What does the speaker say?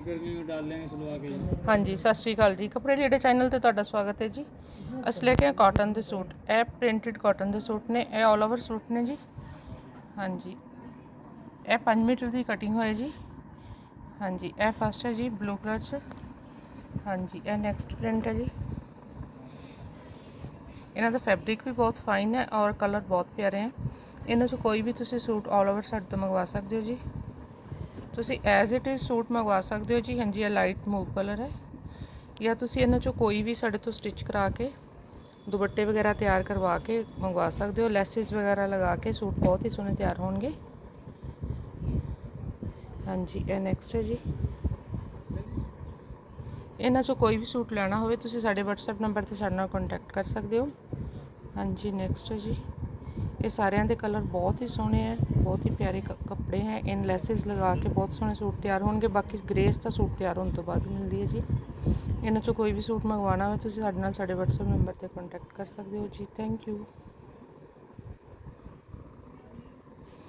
गर्मी में डाल लेंगे सिलवा के जी ਹਾਂਜੀ ਸਤਿ ਸ਼੍ਰੀ ਅਕਾਲ ਜੀ ਕੱਪੜੇ ਲੀੜੇ ਚੈਨਲ ਤੇ ਤੁਹਾਡਾ ਸਵਾਗਤ ਹੈ ਜੀ ਅਸੀਂ ਲੈ ਕੇ ਆਏ ਕਾਟਨ ਦੇ ਸੂਟ ਇਹ ਪ੍ਰਿੰਟਡ ਕਾਟਨ ਦੇ ਸੂਟ ਨੇ ਇਹ ਆਲ ਓਵਰ ਸੂਟ ਨੇ ਜੀ ਹਾਂਜੀ ਇਹ 5 ਮੀਟਰ ਦੀ ਕਟਿੰਗ ਹੋਏ ਜੀ ਹਾਂਜੀ ਇਹ ਫਸਟ ਹੈ ਜੀ ਬਲੂ ਕਲਰ 'ਚ ਹਾਂਜੀ ਇਹ ਨੈਕਸਟ ਪ੍ਰਿੰਟ ਹੈ ਜੀ ਇਹਨਾਂ ਦਾ ਫੈਬਰਿਕ ਵੀ ਬਹੁਤ ਫਾਈਨ ਹੈ ਔਰ ਕਲਰ ਬਹੁਤ ਪਿਆਰੇ ਹੈ ਇਹਨਾਂ 'ਚੋਂ ਕੋਈ ਵੀ ਤੁਸੀਂ ਸੂਟ ਆਲ ਓਵਰ ਸਾਡੇ ਤੋਂ ਮੰਗਵਾ ਸਕਦੇ ਹੋ ਜੀ ਤੁਸੀਂ ਐਜ਼ ਇਟ ਇਜ਼ ਸੂਟ ਮੰਗਵਾ ਸਕਦੇ ਹੋ ਜੀ, ਹਾਂਜੀ, ਇਹ ਲਾਈਟ ਮੂਵ ਕਲਰ ਹੈ। ਜਾਂ ਤੁਸੀਂ ਇਹਨਾਂ ਚੋਂ ਕੋਈ ਵੀ ਸਾਡੇ ਤੋਂ ਸਟਿਚ ਕਰਾ ਕੇ, ਦੁਪੱਟੇ ਵਗੈਰਾ ਤਿਆਰ ਕਰਵਾ ਕੇ ਮੰਗਵਾ ਸਕਦੇ ਹੋ। ਲੈਸਿਸ ਵਗੈਰਾ ਲਗਾ ਕੇ ਸੂਟ ਬਹੁਤ ਹੀ ਸੋਹਣੇ ਤਿਆਰ ਹੋਣਗੇ। ਹਾਂਜੀ, ਇਹ ਨੈਕਸਟ ਹੈ ਜੀ। ਇਹਨਾਂ ਚੋਂ ਕੋਈ ਵੀ ਸੂਟ ਲੈਣਾ ਹੋਵੇ, ਤੁਸੀਂ ਸਾਡੇ WhatsApp ਨੰਬਰ ਤੇ ਸਾਡੇ ਨਾਲ ਕੰਟੈਕਟ ਕਰ ਸਕਦੇ ਹੋ। ਹਾਂਜੀ ਨੈਕਸਟ ਹੈ ਜੀ। ਇਹ ਸਾਰਿਆਂ ਦੇ ਕਲਰ ਬਹੁਤ ਹੀ ਸੋਹਣੇ ਹੈ, ਬਹੁਤ ਹੀ ਪਿਆਰੇ ਕ- ਕੱਪੜੇ ਹੈ ਇਨ ਲੈਸਸ ਲਗਾ ਕੇ ਬਹੁਤ ਸੋਹਣੇ ਸੂਟ ਤਿਆਰ ਹੋਣਗੇ, ਬਾਕੀ ਗ੍ਰੇਸ ਦਾ ਸੂਟ ਤਿਆਰ ਹੋਣ ਤੋਂ ਬਾਅਦ ਮਿਲਦੀ ਹੈ ਜੀ। ਇਹਨਾਂ ਚੋਂ ਕੋਈ ਵੀ ਸੂਟ ਮੰਗਵਾਉਣਾ ਹੋਵੇ, ਤੁਸੀਂ ਸਾਡੇ ਨਾਲ, ਸਾਡੇ WhatsApp ਨੰਬਰ ਤੇ ਕੰਟੈਕਟ ਕਰ ਸਕਦੇ ਹੋ ਜੀ। Thank you